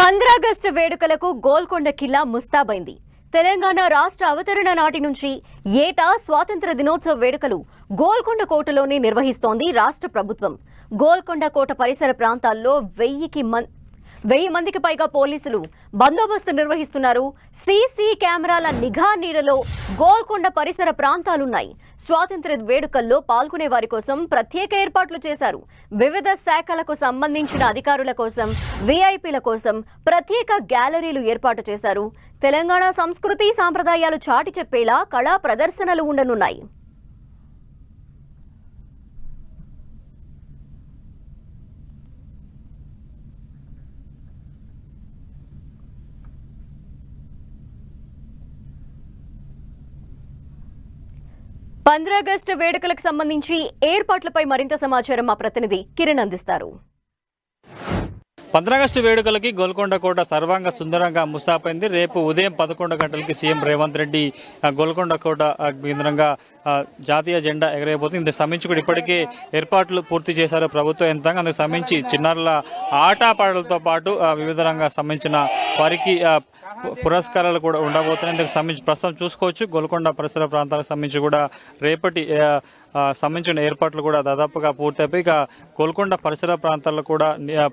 పంద్రాగస్టు వేడుకలకు గోల్కొండ కిల్లా ముస్తాబైంది. తెలంగాణ రాష్ట్ర అవతరణ నాటి నుంచి ఏటా స్వాతంత్ర దినోత్సవ వేడుకలు గోల్కొండ కోటలోనే నిర్వహిస్తోంది రాష్ట్ర ప్రభుత్వం. గోల్కొండ కోట పరిసర ప్రాంతాల్లో వెయ్యికి వెయ్యి మందికి పైగా పోలీసులు బందోబస్తు నిర్వహిస్తున్నారు. సీసీ కెమెరాల నిఘా నీడలో గోల్కొండ పరిసర ప్రాంతాలున్నాయి. స్వాతంత్ర వేడుకల్లో పాల్గొనే వారి కోసం ప్రత్యేక ఏర్పాట్లు చేశారు. వివిధ శాఖలకు సంబంధించిన అధికారుల కోసం విఐపీల కోసం ప్రత్యేక గ్యాలరీలు ఏర్పాటు చేశారు. తెలంగాణ సంస్కృతి సాంప్రదాయాలు చాటి చెప్పేలా కళా ప్రదర్శనలు ఉండనున్నాయి. పంద్రాగస్టు వేడుకలకు సంబంధించి ఏర్పాట్లపై మరింత సమాచారం మా ప్రతినిధి కిరణ్ అందిస్తారు. పంద్రాగస్టు వేడుకలకి గోల్కొండ కోట సర్వాంగ సుందరంగా ముసాపైంది. రేపు ఉదయం పదకొండు గంటలకి సీఎం రేవంత్ రెడ్డి గోల్కొండ కోట కేంద్రంగా జాతీయ జెండా ఎగరేయబోతుంది. ఇందుకు సంబంధించి కూడా ఇప్పటికే ఏర్పాట్లు పూర్తి చేశారు ప్రభుత్వ యంత్రాంగం. అందుకు సంబంధించి చిన్నారుల ఆటపాటలతో పాటు వివిధ రంగా సంబంధించిన వారికి పురస్కారాలు కూడా ఉండబోతున్నాయి. ఇందుకు సంబంధించి ప్రస్తుతం చూసుకోవచ్చు. గోల్కొండ పరిసర ప్రాంతాలకు సంబంధించి కూడా రేపటి సంబంధించిన ఏర్పాట్లు కూడా దాదాపుగా పూర్తయిపోయి ఇక గోల్కొండ పరిసర ప్రాంతాల్లో కూడా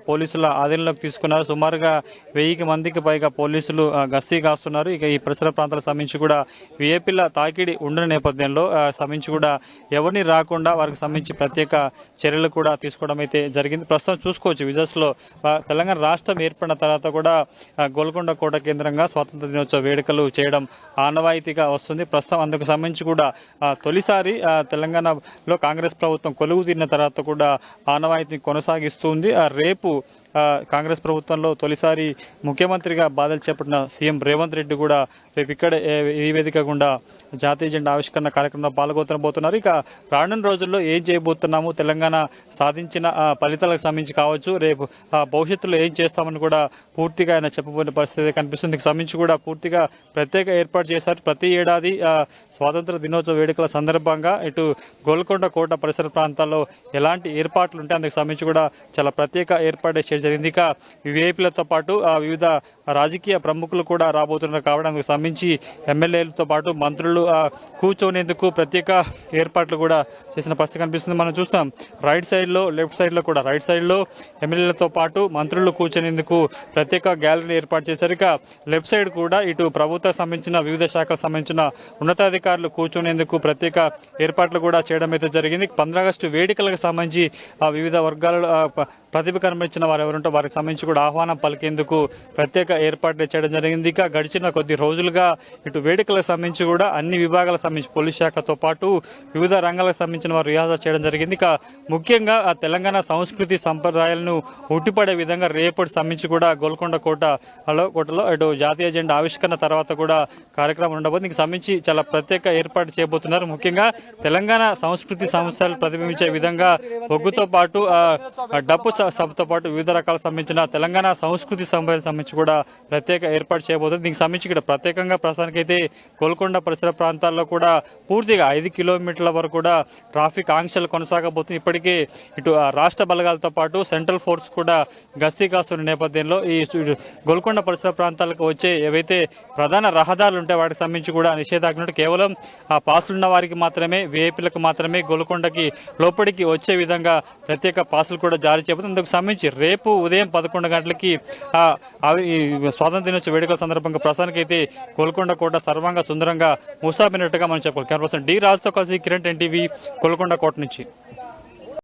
పోలీసుల ఆధీనంలోకి తీసుకున్నారు. సుమారుగా వెయ్యికి మందికి పైగా పోలీసులు గస్తీ కాస్తున్నారు. ఇక ఈ పరిసర ప్రాంతాలకు సంబంధించి కూడా విఏపీల తాకిడి ఉండని నేపథ్యంలో సంబంధించి కూడా ఎవరిని రాకుండా వారికి సంబంధించి ప్రత్యేక చర్యలు కూడా తీసుకోవడం అయితే జరిగింది. ప్రస్తుతం చూసుకోవచ్చు. విజయస్లో తెలంగాణ రాష్ట్రం ఏర్పడిన తర్వాత కూడా గోల్కొండ కోట కేంద్రం కేంద్రంగా స్వాతంత్ర దినోత్సవ వేడుకలు చేయడం ఆనవాయితీగా వస్తుంది. ప్రస్తుతం అందుకు సంబంధించి కూడా తొలిసారి తెలంగాణలో కాంగ్రెస్ ప్రభుత్వం కొలువు తీరిన తర్వాత కూడా ఆనవాయితీ కొనసాగిస్తుంది. ఆ, రేపు కాంగ్రెస్ ప్రభుత్వంలో తొలిసారి ముఖ్యమంత్రిగా బాధలు చేపట్టిన సీఎం రేవంత్ రెడ్డి కూడా రేపు ఇక్కడ ఈ వేదిక గుండా జాతీయ జెండా ఆవిష్కరణ కార్యక్రమంలో పాల్గొనబోతున్నారు. ఇక రానున్న రోజుల్లో ఏం చేయబోతున్నాము? తెలంగాణ సాధించిన ఫలితాలకు సంబంధించి కావచ్చు రేపు ఆ, భవిష్యత్తులో ఏం చేస్తామని కూడా పూర్తిగా ఆయన చెప్పబోయే పరిస్థితి కనిపిస్తుంది. దీనికి సంబంధించి కూడా పూర్తిగా ప్రత్యేక ఏర్పాటు చేశారు. ప్రతి ఏడాది స్వాతంత్ర దినోత్సవ వేడుకల సందర్భంగా ఇటు గోల్కొండ కోట పరిసర ప్రాంతాల్లో ఎలాంటి ఏర్పాట్లు ఉంటాయి అందుకు సంబంధించి కూడా చాలా ప్రత్యేక ఏర్పాటు చేయడం జరిగింది. ఇక విఐపీలతో పాటు ఆ, వివిధ రాజకీయ ప్రముఖులు కూడా రాబోతున్నారు కాబట్టి అందుకు మించి ఎమ్మెల్యేలతో పాటు మంత్రులు కూర్చోనేందుకు ప్రత్యేక ఏర్పాట్లు కూడా చేసిన పరిస్థితి కనిపిస్తుంది. మనం చూస్తాం రైట్ సైడ్లో లెఫ్ట్ సైడ్లో కూడా రైట్ సైడ్లో ఎమ్మెల్యేలతో పాటు మంత్రులు కూర్చునేందుకు ప్రత్యేక గ్యాలరీ ఏర్పాటు చేశారు. ఇక లెఫ్ట్ సైడ్ కూడా ఇటు ప్రభుత్వం సంబంధించిన వివిధ శాఖలకు సంబంధించిన ఉన్నతాధికారులు కూర్చునేందుకు ప్రత్యేక ఏర్పాట్లు కూడా చేయడం అయితే జరిగింది. పంద్రాగస్టు వేడుకలకు సంబంధించి ఆ వివిధ వర్గాలలో ప్రతిభ కనిపించిన వారు ఎవరుంటో వారికి సంబంధించి కూడా ఆహ్వానం పలికేందుకు ప్రత్యేక ఏర్పాట్లు చేయడం జరిగింది. ఇక గడిచిన కొద్ది రోజులుగా ఇటు వేడుకలకు సంబంధించి కూడా అన్ని విభాగాలకు సంబంధించి పోలీస్ శాఖతో పాటు వివిధ రంగాలకు సంబంధించిన వారు రిహాజా చేయడం జరిగింది. ఇక ముఖ్యంగా ఆ తెలంగాణ సంస్కృతి సంప్రదాయాలను ఉట్టిపడే విధంగా రేపటి సంబంధించి కూడా గోల్కొండ కోట కోటలో ఇటు జాతీయ జెండా ఆవిష్కరణ తర్వాత కూడా కార్యక్రమం ఉండబోతుంది. దీనికి సంబంధించి చాలా ప్రత్యేక ఏర్పాటు చేయబోతున్నారు. ముఖ్యంగా తెలంగాణ సంస్కృతి సమస్యలు ప్రతిబింబించే విధంగా ఒగ్గుతో పాటు డప్పు సభతో పాటు వివిధ రకాల సంబంధించిన తెలంగాణ సంస్కృతి సంబంధించి సంబంధించి కూడా ప్రత్యేక ఏర్పాటు చేయబోతుంది. దీనికి సంబంధించి ఇక్కడ ప్రత్యేకంగా ప్రస్తుతానికైతే గోల్కొండ పరిసర ప్రాంతాల్లో కూడా పూర్తిగా ఐదు కిలోమీటర్ల వరకు కూడా ట్రాఫిక్ ఆంక్షలు కొనసాగబోతుంది ఇప్పటికే ఇటు ఆ రాష్ట్ర బలగాలతో పాటు సెంట్రల్ ఫోర్స్ కూడా గస్తీ కాస్తున్న నేపథ్యంలో ఈ గోల్కొండ పరిసర ప్రాంతాలకు వచ్చే ఏవైతే ప్రధాన రహదారులు ఉంటాయి వాటికి సంబంధించి కూడా నిషేధాజ్ఞ కేవలం ఆ పాసులు ఉన్న వారికి మాత్రమే విఐపీలకు మాత్రమే గోల్కొండకి లోపలికి వచ్చే విధంగా ప్రత్యేక పాసులు కూడా జారీ చేయబోతుంది అందుకు సంబంధించి రేపు ఉదయం పదకొండు గంటలకి స్వాతంత్ర దినోత్సవ వేడుకల సందర్భంగా ప్రస్తుతానికి అయితే గోల్కొండ కోట సర్వంగా సుందరంగా మూసాబినట్టుగా మనం చెప్పాలి కెమెరా పర్సన్ డి రాజుతో కలిసి కిరణ్ ఎన్టీవీ గోల్కొండ కోట నుంచి.